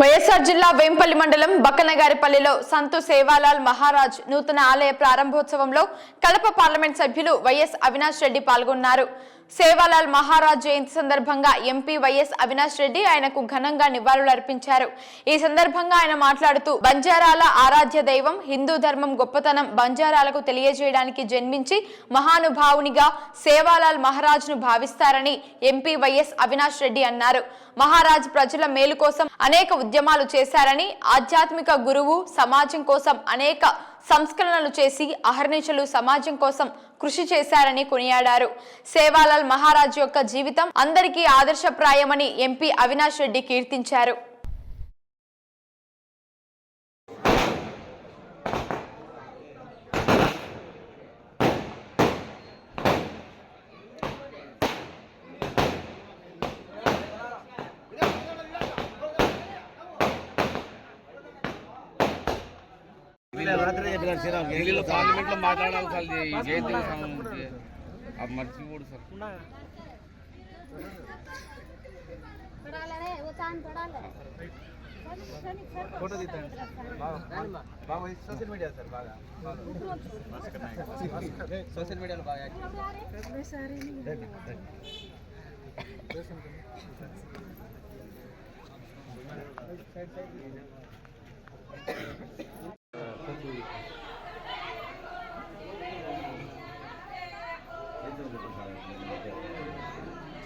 వైఎస్ఆర్ జిల్లా వేంపల్లి మండలం బక్కనగారిపల్లిలో సంతు సేవాలాల్ మహారాజ్ నూతన ఆలయ ప్రారంభోత్సవంలో కడప పార్లమెంట్ సభ్యులు వైఎస్ అవినాష్ రెడ్డి పాల్గొన్నారు. సేవాలాల్ మహారాజ్ జయంతి సందర్భంగా ఎంపీ వైఎస్ అవినాష్ రెడ్డి ఆయనకు ఘనంగా నివాళులర్పించారు ఈ సందర్భంగా ఆయన మాట్లాడుతూ బంజారాల ఆరాధ్య దైవం హిందూ ధర్మం గొప్పతనం బంజారాలకు తెలియజేయడానికి జన్మించి మహానుభావునిగా సేవాలాల్ మహారాజ్ను భావిస్తారని ఎంపీ వైఎస్ అవినాష్ రెడ్డి అన్నారు. మహారాజ్ ప్రజల మేలు కోసం అనేక ఉద్యమాలు చేశారని ఆధ్యాత్మిక గురువు సమాజం కోసం అనేక సంస్కరణలు చేసి అహర్నిశలు సమాజం కోసం కృషి చేశారని కొనియాడారు. సేవాలాల్ మహారాజ్ యొక్క జీవితం అందరికీ ఆదర్శప్రాయమని ఎంపీ అవినాష్ రెడ్డి కీర్తించారు. జాగ్రత్తగా చెప్పినారు శ్రీరామ్ ఢిల్లీలో పార్లమెంట్లో మాట్లాడాలి సార్ జయంతి అది మర్చిపోడు సార్ ఫోటో తీస్తాను బాగా సోషల్ మీడియా సార్ బాగా సోషల్ మీడియాలో బాగా సైడ్ సైడ్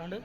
రెండు